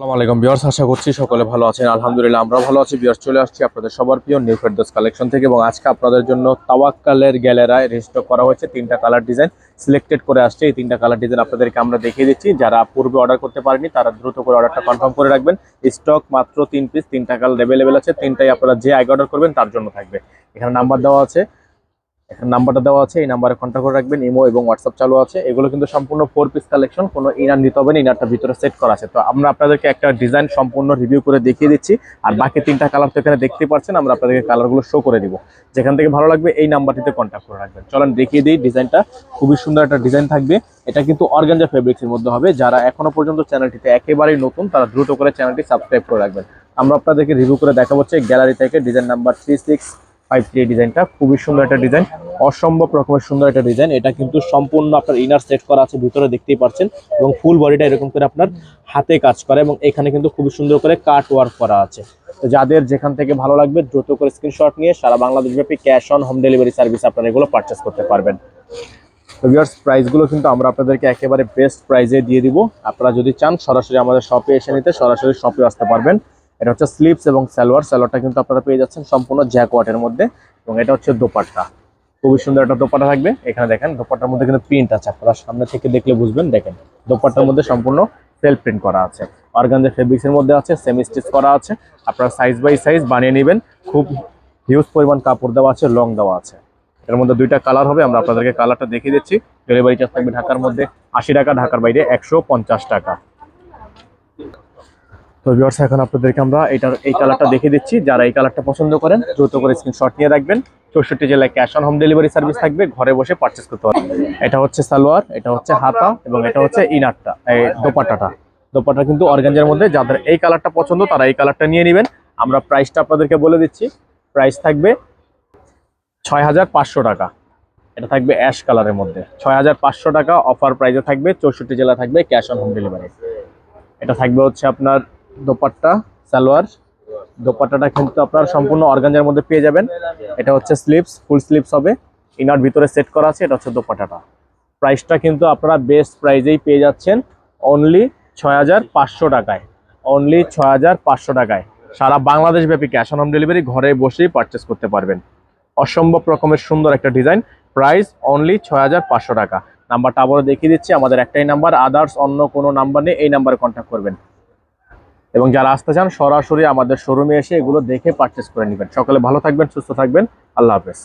আসসালামু আলাইকুম বিয়ার্স আশা করছি সকলে ভালো আছেন। আলহামদুলিল্লাহ আমরা ভালো আছি। বিয়ার্স চলে আসছি আপনাদের সবার প্রিয় নিউ ফেরদোস কালেকশন থেকে এবং আজকে আপনাদের জন্য তাওয়াক্কালের গ্যালেরায় রেজিস্টার করা হয়েছে তিনটা কালার ডিজাইন সিলেক্টেড করে আসছে এই তিনটা কালার ডিজাইন আপনাদেরকে আমরা দেখিয়ে দিচ্ছি। যারা পূর্বে অর্ডার করতে পারেনি, তারা দ্রুত করে অর্ডারটা কনফার্ম করে রাখবেন। স্টক মাত্র তিন পিস তিনটা কালার অ্যাভেলেবেল আছে। তিনটাই আপনারা যে আগে অর্ডার করবেন, তার জন্য থাকবে। এখানে নাম্বার দেওয়া আছে এখানে নাম্বারটা দেওয়া আছে, এই নাম্বারে কন্ট্যাক্ট করে রাখবেন, ইমো এবং হোয়াটসঅ্যাপ চালু আছে। এগুলো কিন্তু সম্পূর্ণ ফোর পিস কালেকশন কোনো ইনার নিতে হবে না, ইনারটা ভিতরে সেট করা আছে। তো আমরা আপনাদেরকে একটা ডিজাইন সম্পূর্ণ রিভিউ করে দেখিয়ে দিচ্ছি, আর বাকি তিনটা কালার তো এখানে দেখতে পাচ্ছেন, আমরা আপনাদেরকে কালারগুলো শো করে দিব। যেখান থেকে ভালো লাগবে, এই নাম্বারটিতে কন্ট্যাক্ট করে রাখবেন। চলেন দেখিয়ে দিই ডিজাইনটা খুবই সুন্দর একটা ডিজাইন থাকবে। এটা কিন্তু অর্গানজা ফেব্রিক্সের মধ্যে হবে। যারা এখনও পর্যন্ত চ্যানেলটিতে একেবারেই নতুন, তারা দ্রুত করে চ্যানেলটি সাবস্ক্রাইব করে রাখবেন। আমরা আপনাদেরকে রিভিউ করে দেখাবো হচ্ছে গ্যালারি থেকে design number three six five three ডিজাইনটা, খুবই সুন্দর একটা ডিজাইন, অসম্ভব রকমের সুন্দর একটা ডিজাইন। এটা কিন্তু সম্পূর্ণ আপনার ইনার সেট করা আছে, ভিতরে দেখতেই পাচ্ছেন, এবং ফুল বডিটা এরকম করে আপনার হাতে কাজ করে, এবং এখানে কিন্তু খুবই সুন্দর করে কাট ওয়ার্ক করা আছে। তো যাদের যেখান থেকে ভালো লাগবে, দ্রুত করে স্ক্রিনশট নিয়ে সারা বাংলাদেশ ব্যাপী cash on home delivery service আপনারা এগুলো পারচেস করতে পারবেন। তো ভিউয়ার্স প্রাইসগুলো কিন্তু আমরা আপনাদেরকে একেবারে বেস্ট প্রাইজে দিয়ে দিব। আপনারা যদি চান, সরাসরি আমাদের শপে এসে নিতে, সরাসরি শপে আসতে পারবেন। এটা হচ্ছে স্লিপস এবং সালোয়ার। সালোয়ারটা কিন্তু আপনারা পেয়ে যাচ্ছেন সম্পূর্ণ জ্যাকওয়াটের মধ্যে এবং এটা হচ্ছে দোপাট্টা। খুবই সুন্দর একটা দোপাট্টা থাকবে। এখানে দেখেন, দোপাট্টার মধ্যে কিন্তু প্রিন্ট আছে। আপনারা সামনে থেকে দেখলে বুঝবেন। দেখেন, দোপাট্টার মধ্যে সম্পূর্ণ সেলফ প্রিন্ট করা আছে। অর্গানজা ফেব্রিক্সের মধ্যে আছে সেমি স্টিচ করা আছে। আপনারা সাইজ বাই সাইজ বানিয়ে নেবেন। খুব হিউজ পরিমাণ কাপড় দেওয়া আছে লং দেওয়া আছে। এর মধ্যে দুইটা কালার হবে। আমরা আপনাদেরকে কালারটা দেখিয়ে দিচ্ছি। ডেলিভারি চার্জ থাকবে ঢাকার মধ্যে আশি টাকা, ঢাকার বাইরে একশো পঞ্চাশ টাকা। তো ভিউয়ার্স এখন আপনাদেরকে আমরা এটার, এই কালারটা দেখে দিচ্ছি। যারা এই কালারটা পছন্দ করেন, দ্রুত করে স্ক্রিনশট নিয়ে রাখবেন। চৌষট্টি জেলায় cash on home delivery service থাকবে, ঘরে বসে পারচেস করতে পারবেন। এটা হচ্ছে সালোয়ার, এটা হচ্ছে হাতা এবং এটা হচ্ছে ইনারটা এই দোপাট্টা কিন্তু অর্গানজার মধ্যে, যাদের এই কালারটা পছন্দ, তারা এই কালারটা নিয়ে নেবেন। আমরা প্রাইসটা আপনাদেরকে বলে দিচ্ছি। প্রাইস থাকবে ছয় হাজার পাঁচশো টাকা। এটা থাকবে অ্যাশ কালারের মধ্যে। ছয় হাজার পাঁচশো টাকা অফার প্রাইসে থাকবে, চৌষট্টি জেলা থাকবে ক্যাশ অন হোম ডেলিভারি এটা থাকবে হচ্ছে আপনার দোপাট্টা, সালোয়ার। দোপাট্টাটা কিন্তু আপনার সম্পূর্ণ অর্গানজার মধ্যে পেয়ে যাবেন। এটা হচ্ছে স্লিপস ফুল স্লিপস হবে। ইনার ভিতরে সেট করা আছে, এটা হচ্ছে দোপাট্টাটা। প্রাইসটা কিন্তু আপনারা বেস্ট প্রাইজেই পেয়ে যাচ্ছেন অনলি ছয় হাজার পাঁচশো টাকায়। অনলি ছয় হাজার পাঁচশো টাকায়। সারা বাংলাদেশ ব্যাপী ক্যাশ অন হোম ডেলিভারি ঘরে বসেই পারচেস করতে পারবেন। অসম্ভব রকমের সুন্দর একটা ডিজাইন প্রাইস অনলি ছয় হাজার পাঁচশো টাকা। নাম্বারটা আবারও দেখিয়ে দিচ্ছি। আমাদের একটাই নাম্বার আদার্স অন্য কোনো নাম্বার নেই এই নাম্বারে কন্ট্যাক্ট করবেন। এবং যারা আসতে চান সরাসরি আমাদের শোরুমে এসে এগুলো দেখে পারচেস করে নেবেন। সকলে ভালো থাকবেন, সুস্থ থাকবেন। আল্লাহ হাফেজ।